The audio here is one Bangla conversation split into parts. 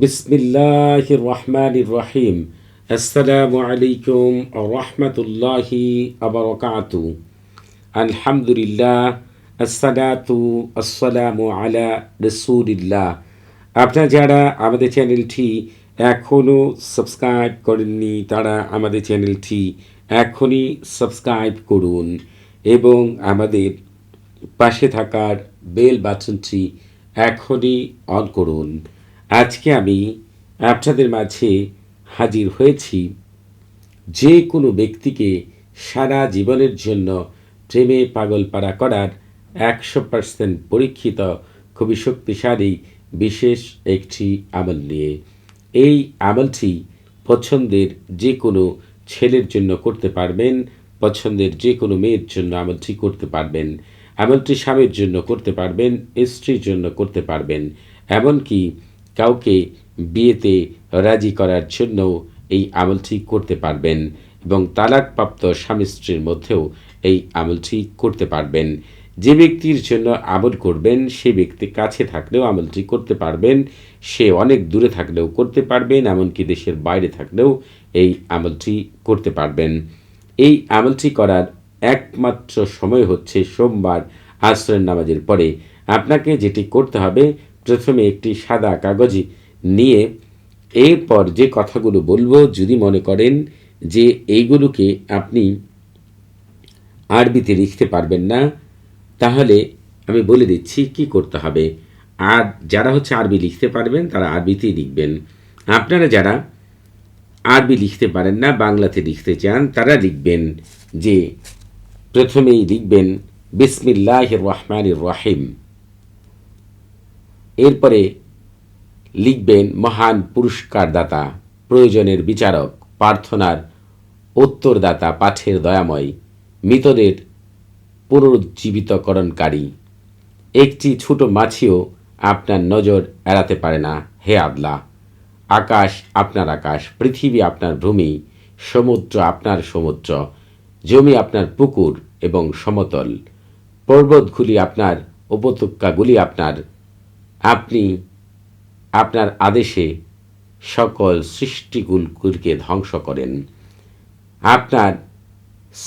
বিসমিল্লাহ রহমান রহিম। আসসালামু আলাইকুম রহমতুল্লাহি আবরকাতু আলহামদুলিল্লাহ, আসসালাতু আসসালামু আলা রসুলিল্লাহ। আপনারা যারা আমাদের চ্যানেলটি এখনও সাবস্ক্রাইব করেননি, তারা আমাদের চ্যানেলটি এখনই সাবস্ক্রাইব করুন এবং আমাদের পাশে থাকার বেল বাটনটি এখনই অন করুন। আজকে আমি আপনাদের মাঝে হাজির হয়েছি যে কোনো ব্যক্তিকে সারা জীবনের জন্য প্রেমে পাগল পাড়া করার একশো পার্সেন্ট পরীক্ষিত, খুবই শক্তিশালী, বিশেষ একটি আমল নিয়ে। এই আমলটি পছন্দের যে কোনো ছেলের জন্য করতে পারবেন, পছন্দের যে কোনো মেয়ের জন্য আমলটি করতে পারবেন, আমলটি স্বামীর জন্য করতে পারবেন, স্ত্রীর জন্য করতে পারবেন। এমনকি কাউকে বিয়েতে রাজি করার জন্য এই আমলটি করতে পারবেন এবং তালাকপ্রাপ্ত স্বামী স্ত্রীর মধ্যেও এই আমলটি করতে পারবেন। যে ব্যক্তির জন্য আমল করবেন, সে ব্যক্তি কাছে থাকলেও আমলটি করতে পারবেন, সে অনেক দূরে থাকলেও করতে পারবেন, এমনকি দেশের বাইরে থাকলেও এই আমলটি করতে পারবেন। এই আমলটি করার একমাত্র সময় হচ্ছে সোমবার আশ্রয়ের নামাজের পরে। আপনাকে যেটি করতে হবে প্রথমে একটি সাদা কাগজে নিয়ে এরপর যে কথাগুলো বলব, যদি মনে করেন যে এইগুলোকে আপনি আরবিতে লিখতে পারবেন না, তাহলে আমি বলে দিচ্ছি কি করতে হবে। আর যারা হচ্ছে আরবি লিখতে পারবেন, তারা আরবিতেই লিখবেন। আপনারা যারা আরবি লিখতে পারেন না, বাংলাতে লিখতে চান, তারা লিখবেন যে প্রথমেই লিখবেন বিসমিল্লাহ রহমান রহিম। এরপরে লিখবেন মহান পুরস্কারদাতা, প্রয়োজনের বিচারক, প্রার্থনার উত্তরদাতা, পাঠের দয়াময়, মৃতদের পুনরুজ্জীবিতকরণকারী। একটি ছোট মাছিও আপনার নজর এড়াতে পারে না, হে আদলা। আকাশ আপনার আকাশ, পৃথিবী আপনার ভূমি, সমুদ্র আপনার সমুদ্র, জমি আপনার পুকুর এবং সমতল। পর্বতগুলি আপনার, উপত্যকাগুলি আপনার আপনি আপনার আদেশে সকল সৃষ্টিগুলকে ধ্বংস করেন। আপনার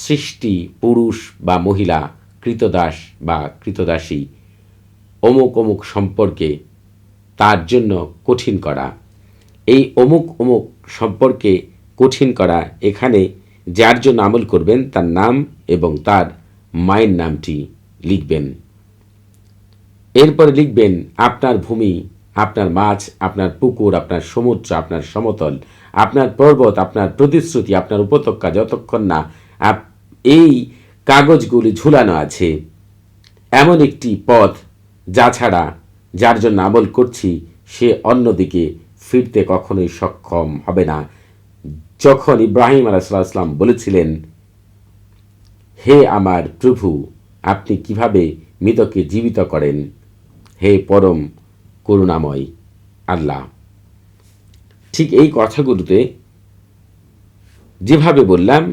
সৃষ্টি পুরুষ বা মহিলা, কৃতদাস বা কৃতদাসী, অমুক অমুক সম্পর্কে তার জন্য কঠিন করা। এই অমুক অমুক সম্পর্কে কঠিন করা এখানে যার জন্য আমল করবেন তার নাম এবং তার মায়ের নামটি লিখবেন। এরপরে লিখবেন, আপনার ভূমি, আপনার মাছ, আপনার পুকুর, আপনার সমুদ্র, আপনার সমতল, আপনার পর্বত, আপনার প্রতিশ্রুতি, আপনার উপত্যকা যতক্ষণ না এই কাগজগুলি ঝুলানো আছে। এমন একটি পথ যা ছাড়া, যার জন্য আমল করছি, সে অন্যদিকে ফিরতে কখনোই সক্ষম হবে না। যখন ইব্রাহিম আলাইসাল্লাম বলেছিলেন, হে আমার প্রভু, আপনি কীভাবে মৃতকে জীবিত করেন? হে পরম করুণাময় আল্লাহ। ঠিক এই কথাগুলোতে যেভাবে বললাম,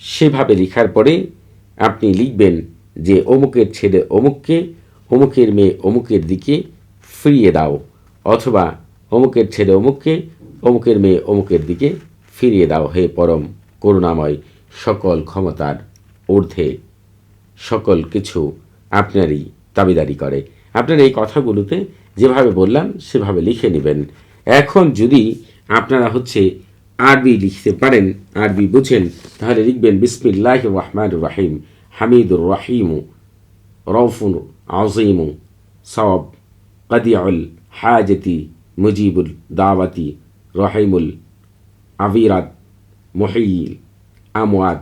সেভাবে লেখার পরে আপনি লিখবেন যে অমুকের ছেলে অমুককে, অমুকের মেয়ে অমুকের দিকে ফিরিয়ে দাও, অথবা অমুকের ছেলে অমুককে, অমুকের মেয়ে অমুকের দিকে ফিরিয়ে দাও, হে পরম করুণাময় সকল ক্ষমতার ঊর্ধ্বে। সকল কিছু আপনারই দাবিদারি করে। আপনার এই কথাগুলোতে যেভাবে বললাম, সেভাবে লিখে নেবেন। এখন যদি আপনারা হচ্ছে আরবি লিখতে পারেন, আরবি বুঝেন, তাহলে লিখবেন, বিসমিল্লাহ রহমান রাহিম, হামিদুর রাহিমু রৌফুন আজিমু সব কদিউল হাজতি, মুজিবুল দাওয়াতি, রহিমুল আবিরাত মহিল আমওয়াত,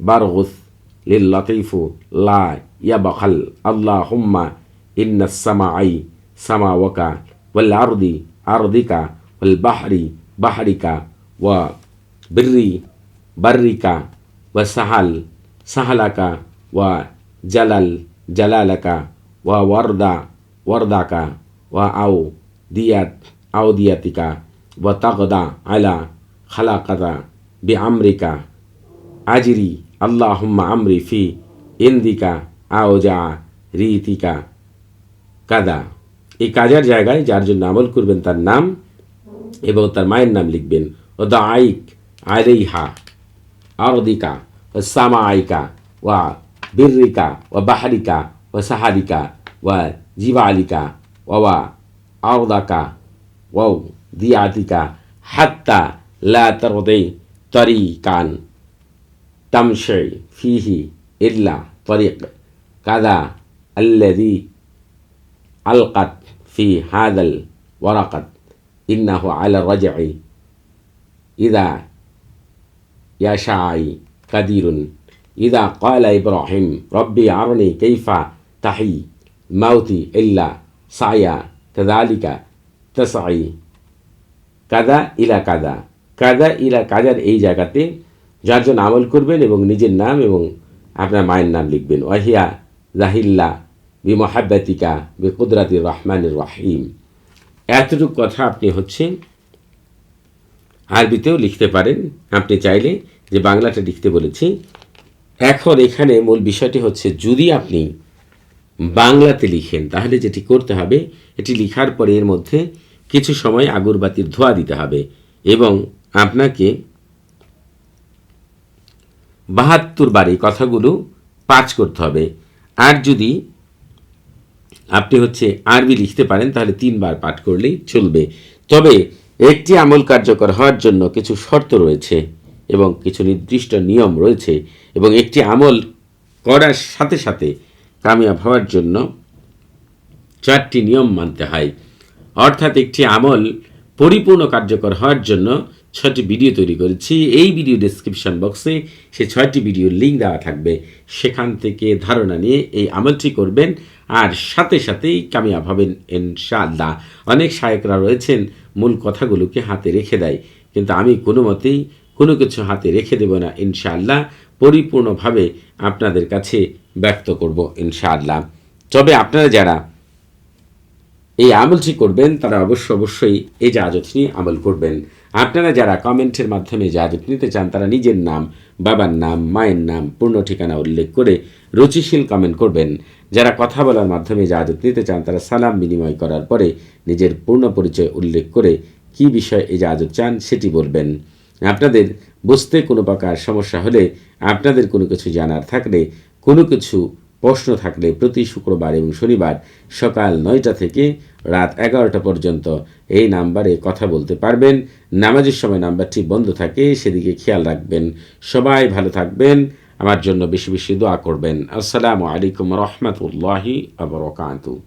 বারগুস للطيف لا يبخل. اللهم إن السماء سماوك والأرض أرضك والبحر بحرك وبري برك وسهل سهلك وجلل جلالك وورد وردك وأو ديات أو ديتك وتغدى على خلاقك بأمرك. أجري আল্লাহুম্মা আমরি ফি ইন্দিকা আওজা রীতিকা। কাদা। এই কাজার জায়গায় যার জন্য আমল করবেন তার নাম এবং তার মায়ের নাম লিখবেন। ও দা আইক আলাইহা আরদিকা ও সামাইকা ওয়া বিরিকা ও বাহারিকা ও সাহারিকা ওয়া জিবালিকা ওয়া আরদাকা ওয়াও দিয়াতিকা হাত্তা লা তরদে তরিকান। تمشي فيه إلا طريق كذا الذي ألقت في هذا الورقة إنه على الرجع إذا يشاء قدير إذا قال إبراهيم ربي أرني كيف تحي موتي إلا سعيا كذلك تسعي কাদা ইলা কাদা কাদা ইলা কাজার এই জায়গাতে যার জন্য আমল করবেন এবং নিজের নাম এবং আপনার মায়ের নাম লিখবেন। ওয়াহিয়া জাহিল্লা বি মহাব্যাতিকা বি কুদরাতির রহমানের রাহিম। এতটুকু কথা আপনি হচ্ছে আরবিতেও লিখতে পারেন। আপনি চাইলে যে বাংলাটা লিখতে বলেছি। এখন এখানে মূল বিষয়টি হচ্ছে যদি আপনি বাংলাতে লিখেন, তাহলে যেটি করতে হবে, এটি লিখার পরে এর মধ্যে কিছু সময় আগরবাতির ধোয়া দিতে হবে এবং আপনাকে বাহাত্তর বার এই কথাগুলো পাঁচ করতে হবে। আর যদি আপনি হচ্ছে আরবি লিখতে পারেন, তাহলে তিনবার পাঠ করলেই চলবে। তবে একটি আমল কার্যকর হওয়ার জন্য কিছু শর্ত রয়েছে এবং কিছু নির্দিষ্ট নিয়ম রয়েছে এবং একটি আমল করার সাথে সাথে কামিয়াব হওয়ার জন্য চারটি নিয়ম মানতে হয়। অর্থাৎ একটি আমল পরিপূর্ণ কার্যকর হওয়ার জন্য ছয়টি ভিডিও তৈরি করেছি। এই ভিডিও ডেসক্রিপশন বক্সে সে ছয়টি ভিডিওর লিঙ্ক দেওয়া থাকবে। সেখান থেকে ধারণা নিয়ে এই আমলটি করবেন আর সাথে সাথেই কামিয়াব হবেন ইনশাআল্লাহ। অনেক শায়করা রয়েছেন, মূল কথাগুলোকে হাতে রেখে দেয়। কিন্তু আমি কোনো মতেই কোনো কিছু হাতে রেখে দেব না ইনশাআল্লাহ। পরিপূর্ণভাবে আপনাদের কাছে ব্যক্ত করব ইনশাআল্লাহ। তবে আপনারা যারা এই আমলটি করবেন, তারা অবশ্য অবশ্যই এই জাহাজত নিয়ে আমল করবেন। আপনারা যারা কমেন্টের মাধ্যমে জাহাজত নিতে চান, তারা নিজের নাম, বাবার নাম, মায়ের নাম, পূর্ণ ঠিকানা উল্লেখ করে রুচিশীল কমেন্ট করবেন। যারা কথা বলার মাধ্যমে জাহাজত নিতে চান, তারা সালাম বিনিময় করার পরে নিজের পূর্ণ পরিচয় উল্লেখ করে কি বিষয়ে এই জাহাজত চান সেটি বলবেন। আপনাদের বুঝতে কোনো প্রকার সমস্যা হলে আপনাদের কোনো কিছু জানার থাকলে কোনো কিছু প্রশ্ন থাকলে প্রতি শুক্রবার এবং শনিবার সকাল নয়টা থেকে রাত এগারোটা পর্যন্ত এই নাম্বারে কথা বলতে পারবেন। নামাজের সময় নাম্বারটি বন্ধ থাকে, সেদিকে খেয়াল রাখবেন। সবাই ভালো থাকবেন। আমার জন্য বেশি বেশি দোয়া করবেন। আসসালামু আলাইকুম রহমতুল্লাহি আবরকাতু